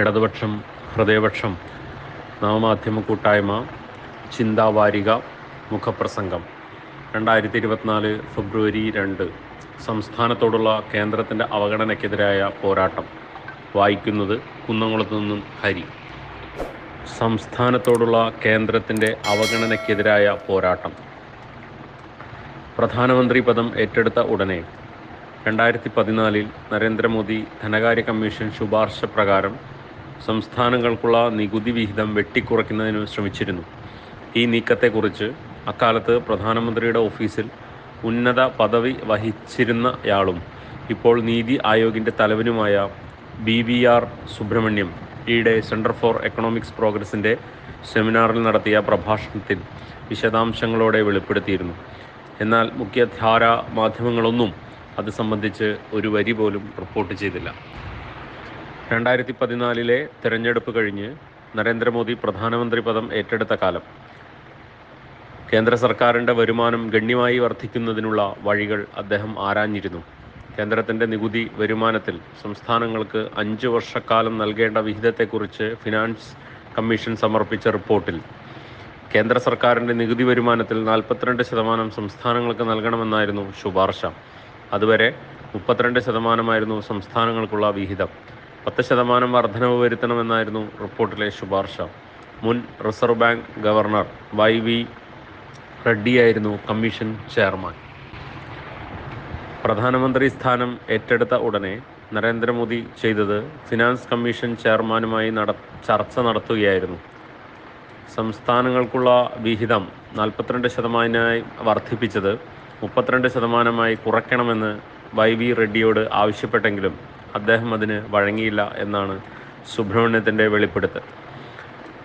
ഇടതുപക്ഷം ഹൃദയപക്ഷം നവമാധ്യമ കൂട്ടായ്മ ചിന്താവാരിക മുഖപ്രസംഗം. രണ്ടായിരത്തി ഇരുപത്തിനാല് ഫെബ്രുവരി രണ്ട്. സംസ്ഥാനത്തോടുള്ള കേന്ദ്രത്തിന്റെ അവഗണനയ്ക്കെതിരായ പോരാട്ടം. വായിക്കുന്നത് കുന്നംകുളത്ത് നിന്നും ഹരി. സംസ്ഥാനത്തോടുള്ള കേന്ദ്രത്തിന്റെ അവഗണനയ്ക്കെതിരായ പോരാട്ടം. പ്രധാനമന്ത്രി പദം ഏറ്റെടുത്ത ഉടനെ രണ്ടായിരത്തി പതിനാലിൽ നരേന്ദ്രമോദി ധനകാര്യ കമ്മീഷൻ ശുപാർശ പ്രകാരം സംസ്ഥാനങ്ങൾക്കുള്ള നികുതി വിഹിതം വെട്ടിക്കുറയ്ക്കുന്നതിന് ശ്രമിച്ചിരുന്നു. ഈ നീക്കത്തെക്കുറിച്ച് അക്കാലത്ത് പ്രധാനമന്ത്രിയുടെ ഓഫീസിൽ ഉന്നത പദവി വഹിച്ചിരുന്നയാളും ഇപ്പോൾ നീതി ആയോഗിന്റെ തലവനുമായ ബി വി ആർ സുബ്രഹ്മണ്യം ഈയിടെ സെന്റർ ഫോർ എക്കണോമിക്സ് പ്രോഗ്രസിന്റെ സെമിനാറിൽ നടത്തിയ പ്രഭാഷണത്തിൽ വിശദാംശങ്ങളോടെ വെളിപ്പെടുത്തിയിരുന്നു. എന്നാൽ മുഖ്യധാരാ മാധ്യമങ്ങളൊന്നും അത് സംബന്ധിച്ച് ഒരു വരി പോലും റിപ്പോർട്ട് ചെയ്തില്ല. രണ്ടായിരത്തി പതിനാലിലെ തെരഞ്ഞെടുപ്പ് കഴിഞ്ഞ് നരേന്ദ്രമോദി പ്രധാനമന്ത്രി പദം ഏറ്റെടുത്ത കാലം. കേന്ദ്ര സർക്കാരിന്റെ വരുമാനം ഗണ്യമായി വർദ്ധിക്കുന്നതിനുള്ള വഴികൾ അദ്ദേഹം ആരാഞ്ഞിരുന്നു. കേന്ദ്രത്തിന്റെ നികുതി വരുമാനത്തിൽ സംസ്ഥാനങ്ങൾക്ക് അഞ്ച് വർഷക്കാലം നൽകേണ്ട വിഹിതത്തെക്കുറിച്ച് ഫിനാൻസ് കമ്മീഷൻ സമർപ്പിച്ച റിപ്പോർട്ടിൽ കേന്ദ്ര സർക്കാരിന്റെ നികുതി വരുമാനത്തിൽ നാൽപ്പത്തിരണ്ട് ശതമാനം സംസ്ഥാനങ്ങൾക്ക് നൽകണമെന്നായിരുന്നു ശുപാർശ. അതുവരെ മുപ്പത്തിരണ്ട് ശതമാനമായിരുന്നു സംസ്ഥാനങ്ങൾക്കുള്ള വിഹിതം. പത്ത് ശതമാനം വർധനവ് വരുത്തണമെന്നായിരുന്നു റിപ്പോർട്ടിലെ ശുപാർശ. മുൻ reserve bank governor Y V റെഡ്ഡിയായിരുന്നു commission chairman. പ്രധാനമന്ത്രി സ്ഥാനം ഏറ്റെടുത്ത ഉടനെ നരേന്ദ്രമോദി ചെയ്തത് ഫിനാൻസ് കമ്മീഷൻ ചെയർമാനുമായി നട ചർച്ച നടത്തുകയായിരുന്നു. സംസ്ഥാനങ്ങൾക്കുള്ള വിഹിതം നാൽപ്പത്തിരണ്ട് ശതമാനമായി വർദ്ധിപ്പിച്ചത് മുപ്പത്തിരണ്ട് ശതമാനമായി കുറയ്ക്കണമെന്ന് വൈ വി റെഡ്ഡിയോട് ആവശ്യപ്പെട്ടെങ്കിലും അദ്ദേഹം അതിന് വഴങ്ങിയില്ല എന്നാണ് സുബ്രഹ്മണ്യത്തിന്റെ വെളിപ്പെടുത്തൽ.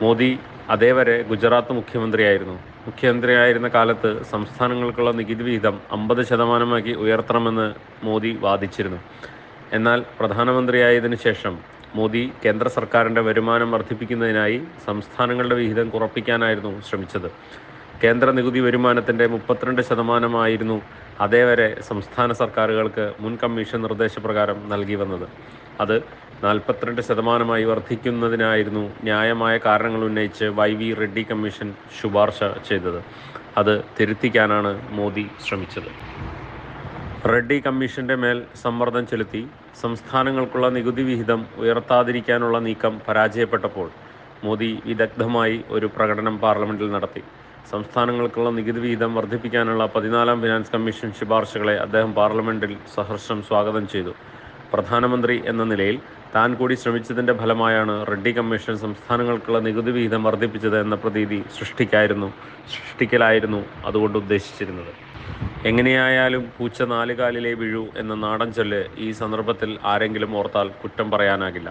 മോദി അതേവരെ ഗുജറാത്ത് മുഖ്യമന്ത്രിയായിരുന്നു. മുഖ്യമന്ത്രിയായിരുന്ന കാലത്ത് സംസ്ഥാനങ്ങൾക്കുള്ള നികുതി വിഹിതം അമ്പത് ശതമാനമാക്കി ഉയർത്തണമെന്ന് മോദി വാദിച്ചിരുന്നു. എന്നാൽ പ്രധാനമന്ത്രിയായതിനു ശേഷം മോദി കേന്ദ്ര സർക്കാരിന്റെ വരുമാനം വർദ്ധിപ്പിക്കുന്നതിനായി സംസ്ഥാനങ്ങളുടെ വിഹിതം കുറപ്പിക്കാനായിരുന്നു ശ്രമിച്ചത്. കേന്ദ്ര നികുതി വരുമാനത്തിന്റെ മുപ്പത്തിരണ്ട് ശതമാനമായിരുന്നു അതേവരെ സംസ്ഥാന സർക്കാരുകൾക്ക് മുൻ കമ്മീഷൻ നിർദ്ദേശപ്രകാരം നൽകി വന്നത്. അത് നാൽപ്പത്തിരണ്ട് ശതമാനമായി വർദ്ധിക്കുന്നതിനായിരുന്നു ന്യായമായ കാരണങ്ങൾ ഉന്നയിച്ച് വൈ വി റെഡ്ഡി കമ്മീഷൻ ശുപാർശ ചെയ്തത്. അത് തിരുത്തിക്കാനാണ് മോദി ശ്രമിച്ചത്. റെഡ്ഡി കമ്മീഷന്റെ മേൽ സമ്മർദ്ദം ചെലുത്തി സംസ്ഥാനങ്ങൾക്കുള്ള നികുതി വിഹിതം ഉയർത്താതിരിക്കാനുള്ള നീക്കം പരാജയപ്പെട്ടപ്പോൾ മോദി വിദഗ്ധമായി ഒരു പ്രകടനം പാർലമെന്റിൽ നടത്തി. സംസ്ഥാനങ്ങൾക്കുള്ള നികുതി വിഹിതം വർദ്ധിപ്പിക്കാനുള്ള പതിനാലാം ഫിനാൻസ് കമ്മീഷൻ ശുപാർശകളെ അദ്ദേഹം പാർലമെന്റിൽ സഹർഷം സ്വാഗതം ചെയ്തു. പ്രധാനമന്ത്രി എന്ന നിലയിൽ താൻ കൂടി ശ്രമിച്ചതിന്റെ ഫലമായാണ് റെഡ്ഡി കമ്മീഷൻ സംസ്ഥാനങ്ങൾക്കുള്ള നികുതി വിഹിതം വർദ്ധിപ്പിച്ചത് എന്ന പ്രതീതി സൃഷ്ടിക്കായിരുന്നു സൃഷ്ടിക്കലായിരുന്നു അതുകൊണ്ട് ഉദ്ദേശിച്ചിരുന്നത്. എങ്ങനെയായാലും പൂച്ച നാലുകാലിലെ വിഴു എന്ന നാടൻ ചൊല്ല് ഈ സന്ദർഭത്തിൽ ആരെങ്കിലും ഓർത്താൽ കുറ്റം പറയാനാകില്ല.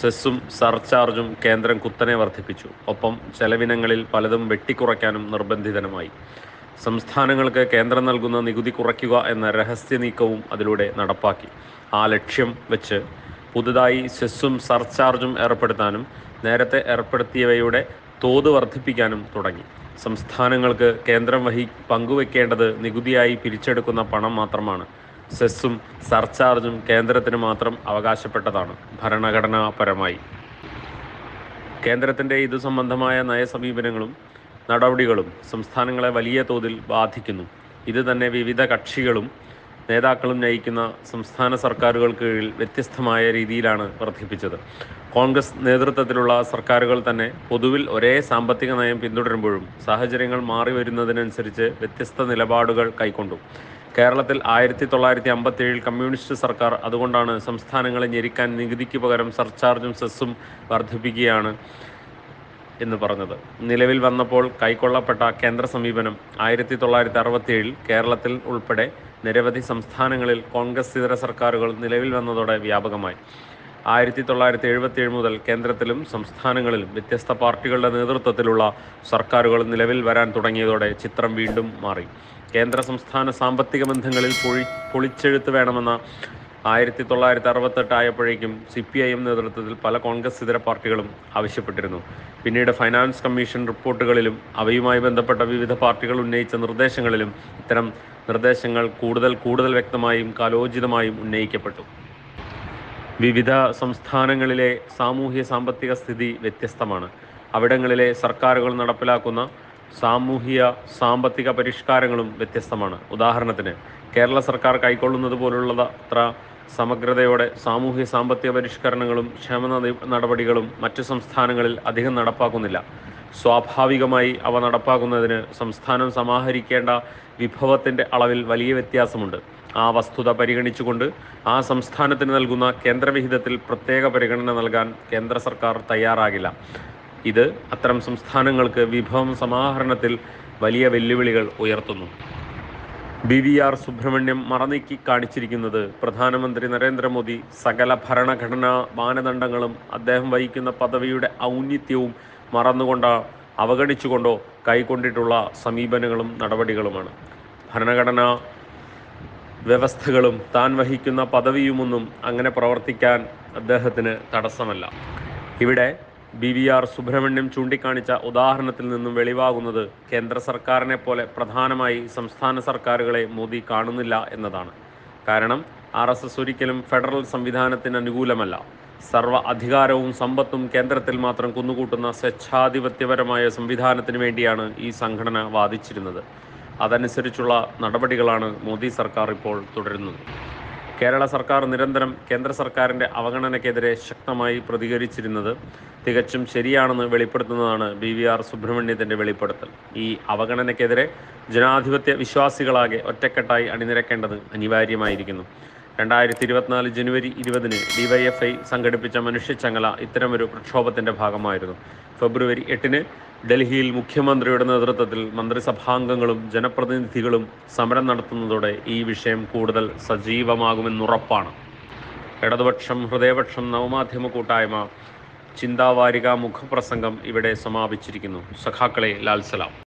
സെസ്സും സർചാർജും കേന്ദ്രം കുത്തനെ വർദ്ധിപ്പിച്ചു. ഒപ്പം ചെലവിനങ്ങളിൽ പലതും വെട്ടിക്കുറയ്ക്കാനും നിർബന്ധിതനുമായി. സംസ്ഥാനങ്ങൾക്ക് കേന്ദ്രം നൽകുന്ന നികുതി കുറയ്ക്കുക എന്ന രഹസ്യ നീക്കവും അതിലൂടെ നടപ്പാക്കി. ആ ലക്ഷ്യം വെച്ച് പുതുതായി സെസ്സും സർചാർജും ഏർപ്പെടുത്താനും നേരത്തെ ഏർപ്പെടുത്തിയവയുടെ തോത് വർദ്ധിപ്പിക്കാനും തുടങ്ങി. സംസ്ഥാനങ്ങൾക്ക് കേന്ദ്രം വഹി പങ്കുവെക്കേണ്ടത് നികുതിയായി പിരിച്ചെടുക്കുന്ന പണം മാത്രമാണ്. സെസ്സും സർചാർജും കേന്ദ്രത്തിന് മാത്രം അവകാശപ്പെട്ടതാണ്. ഭരണഘടനാപരമായി. കേന്ദ്രത്തിന്റെ ഇതു സംബന്ധമായ നയസമീപനങ്ങളും നടപടികളും സംസ്ഥാനങ്ങളെ വലിയ തോതിൽ ബാധിക്കുന്നു. ഇത് തന്നെ വിവിധ കക്ഷികളും നേതാക്കളും നയിക്കുന്ന സംസ്ഥാന സർക്കാരുകൾക്ക് കീഴിൽ വ്യത്യസ്തമായ രീതിയിലാണ് വർദ്ധിപ്പിച്ചത്. കോൺഗ്രസ് നേതൃത്വത്തിലുള്ള സർക്കാരുകൾ തന്നെ പൊതുവിൽ ഒരേ സാമ്പത്തിക നയം പിന്തുടരുമ്പോഴും സാഹചര്യങ്ങൾ മാറി വരുന്നതിനനുസരിച്ച് വ്യത്യസ്ത നിലപാടുകൾ കൈക്കൊണ്ടു. കേരളത്തിൽ ആയിരത്തി തൊള്ളായിരത്തി അമ്പത്തി ഏഴിൽ കമ്മ്യൂണിസ്റ്റ് സർക്കാർ അതുകൊണ്ടാണ് സംസ്ഥാനങ്ങളെ ഞെരിക്കാൻ നികുതിക്ക് പകരം സർചാർജും സെസ്സും വർദ്ധിപ്പിക്കുകയാണ് എന്ന് പറഞ്ഞത്. നിലവിൽ വന്നപ്പോൾ കൈക്കൊള്ളപ്പെട്ട കേന്ദ്ര സമീപനം ആയിരത്തി തൊള്ളായിരത്തി അറുപത്തിയേഴിൽ കേരളത്തിൽ ഉൾപ്പെടെ നിരവധി സംസ്ഥാനങ്ങളിൽ കോൺഗ്രസ് ഇതര സർക്കാരുകൾ നിലവിൽ വന്നതോടെ വ്യാപകമായി. ആയിരത്തി തൊള്ളായിരത്തി എഴുപത്തി ഏഴ് മുതൽ കേന്ദ്രത്തിലും സംസ്ഥാനങ്ങളിലും വ്യത്യസ്ത പാർട്ടികളുടെ നേതൃത്വത്തിലുള്ള സർക്കാരുകൾ നിലവിൽ വരാൻ തുടങ്ങിയതോടെ ചിത്രം വീണ്ടും മാറി. കേന്ദ്ര സംസ്ഥാന സാമ്പത്തിക ബന്ധങ്ങളിൽ പൊഴി പൊളിച്ചെഴുത്ത് വേണമെന്ന ആയിരത്തി തൊള്ളായിരത്തി അറുപത്തെട്ട് ആയപ്പോഴേക്കും സി പി ഐ എം നേതൃത്വത്തിൽ പല കോൺഗ്രസ് ഇതര പാർട്ടികളും ആവശ്യപ്പെട്ടിരുന്നു. പിന്നീട് ഫൈനാൻസ് കമ്മീഷൻ റിപ്പോർട്ടുകളിലും അവയുമായി ബന്ധപ്പെട്ട വിവിധ പാർട്ടികൾ ഉന്നയിച്ച നിർദ്ദേശങ്ങളിലും ഇത്തരം നിർദ്ദേശങ്ങൾ കൂടുതൽ കൂടുതൽ വ്യക്തമായും കാലോചിതമായും ഉന്നയിക്കപ്പെട്ടു. വിവിധ സംസ്ഥാനങ്ങളിലെ സാമൂഹ്യ സാമ്പത്തിക സ്ഥിതി വ്യത്യസ്തമാണ്. അവിടങ്ങളിലെ സർക്കാരുകൾ നടപ്പിലാക്കുന്ന സാമൂഹിക സാമ്പത്തിക പരിഷ്കാരങ്ങളും വ്യത്യസ്തമാണ്. ഉദാഹരണത്തിന് കേരള സർക്കാർ കൈക്കൊള്ളുന്നത് പോലുള്ളത് അത്ര സമഗ്രതയോടെ സാമൂഹ്യ സാമ്പത്തിക പരിഷ്കരണങ്ങളും ക്ഷേമ നടപടികളും മറ്റു സംസ്ഥാനങ്ങളിൽ അധികം നടപ്പാക്കുന്നില്ല. സ്വാഭാവികമായി അവ നടപ്പാക്കുന്നതിന് സംസ്ഥാനം സമാഹരിക്കേണ്ട വിഭവത്തിന്റെ അളവിൽ വലിയ വ്യത്യാസമുണ്ട്. ആ വസ്തുത പരിഗണിച്ചുകൊണ്ട് ആ സംസ്ഥാനത്തിന് നൽകുന്ന കേന്ദ്രവിഹിതത്തിൽ പ്രത്യേക പരിഗണന നൽകാൻ കേന്ദ്ര സർക്കാർ തയ്യാറാകില്ല. ഇത് അത്തരം സംസ്ഥാനങ്ങൾക്ക് വിഭവം സമാഹരണത്തിൽ വലിയ വെല്ലുവിളികൾ ഉയർത്തുന്നു. ബി വി ആർ സുബ്രഹ്മണ്യം മറനീക്കി കാണിച്ചിരിക്കുന്നത് പ്രധാനമന്ത്രി നരേന്ദ്രമോദി സകല ഭരണഘടനാ മാനദണ്ഡങ്ങളും അദ്ദേഹം വഹിക്കുന്ന പദവിയുടെ ഔന്നിത്യവും മറന്നുകൊണ്ടോ അവഗണിച്ചുകൊണ്ടോ കൈക്കൊണ്ടിട്ടുള്ള സമീപനങ്ങളും നടപടികളുമാണ്. ഭരണഘടനാ വ്യവസ്ഥകളും താൻ വഹിക്കുന്ന പദവിയുമൊന്നും അങ്ങനെ പ്രവർത്തിക്കാൻ അദ്ദേഹത്തിന് തടസ്സമല്ല. ഇവിടെ ബി വി ആർ സുബ്രഹ്മണ്യം ചൂണ്ടിക്കാണിച്ച ഉദാഹരണത്തിൽ നിന്നും വെളിവാകുന്നത് കേന്ദ്ര സർക്കാരിനെ പോലെ പ്രധാനമായി സംസ്ഥാന സർക്കാരുകളെ മോദി കാണുന്നില്ല എന്നതാണ്. കാരണം ആർ എസ് എസ് ഒരിക്കലും ഫെഡറൽ സംവിധാനത്തിന് അനുകൂലമല്ല. സർവ അധികാരവും സമ്പത്തും കേന്ദ്രത്തിൽ മാത്രം കുന്നുകൂട്ടുന്ന സ്വച്ഛാധിപത്യപരമായ സംവിധാനത്തിന് വേണ്ടിയാണ് ഈ സംഘടന വാദിച്ചിരുന്നത്. അതനുസരിച്ചുള്ള നടപടികളാണ് മോദി സർക്കാർ ഇപ്പോൾ തുടരുന്നത്. കേരള സർക്കാർ നിരന്തരം കേന്ദ്ര സർക്കാരിന്റെ അവഗണനയ്ക്കെതിരെ ശക്തമായി പ്രതികരിച്ചിരുന്നത് തികച്ചും ശരിയാണെന്ന് വെളിപ്പെടുത്തുന്നതാണ് ബി വി ആർ സുബ്രഹ്മണ്യത്തിന്റെ വെളിപ്പെടുത്തൽ. ഈ അവഗണനയ്ക്കെതിരെ ജനാധിപത്യ വിശ്വാസികളാകെ ഒറ്റക്കെട്ടായി അണിനിരക്കേണ്ടത് അനിവാര്യമായിരിക്കുന്നു. രണ്ടായിരത്തി ഇരുപത്തിനാല് ജനുവരി ഇരുപതിന് ഡിവൈഎഫ്ഐ സംഘടിപ്പിച്ച മനുഷ്യച്ചങ്ങല ഇത്തരമൊരു പ്രക്ഷോഭത്തിന്റെ ഭാഗമായിരുന്നു. ഫെബ്രുവരി എട്ടിന് ഡൽഹിയിൽ മുഖ്യമന്ത്രിയുടെ നേതൃത്വത്തിൽ മന്ത്രിസഭാംഗങ്ങളും ജനപ്രതിനിധികളും സമരം നടത്തുന്നതോടെ ഈ വിഷയം കൂടുതൽ സജീവമാകുമെന്നുറപ്പാണ്. ഇടതുപക്ഷം ഹൃദയപക്ഷം നവമാധ്യമ കൂട്ടായ്മ ചിന്താവാരിക മുഖപ്രസംഗം ഇവിടെ സമാപിച്ചിരിക്കുന്നു. സഖാക്കളെ ലാൽ സലാം.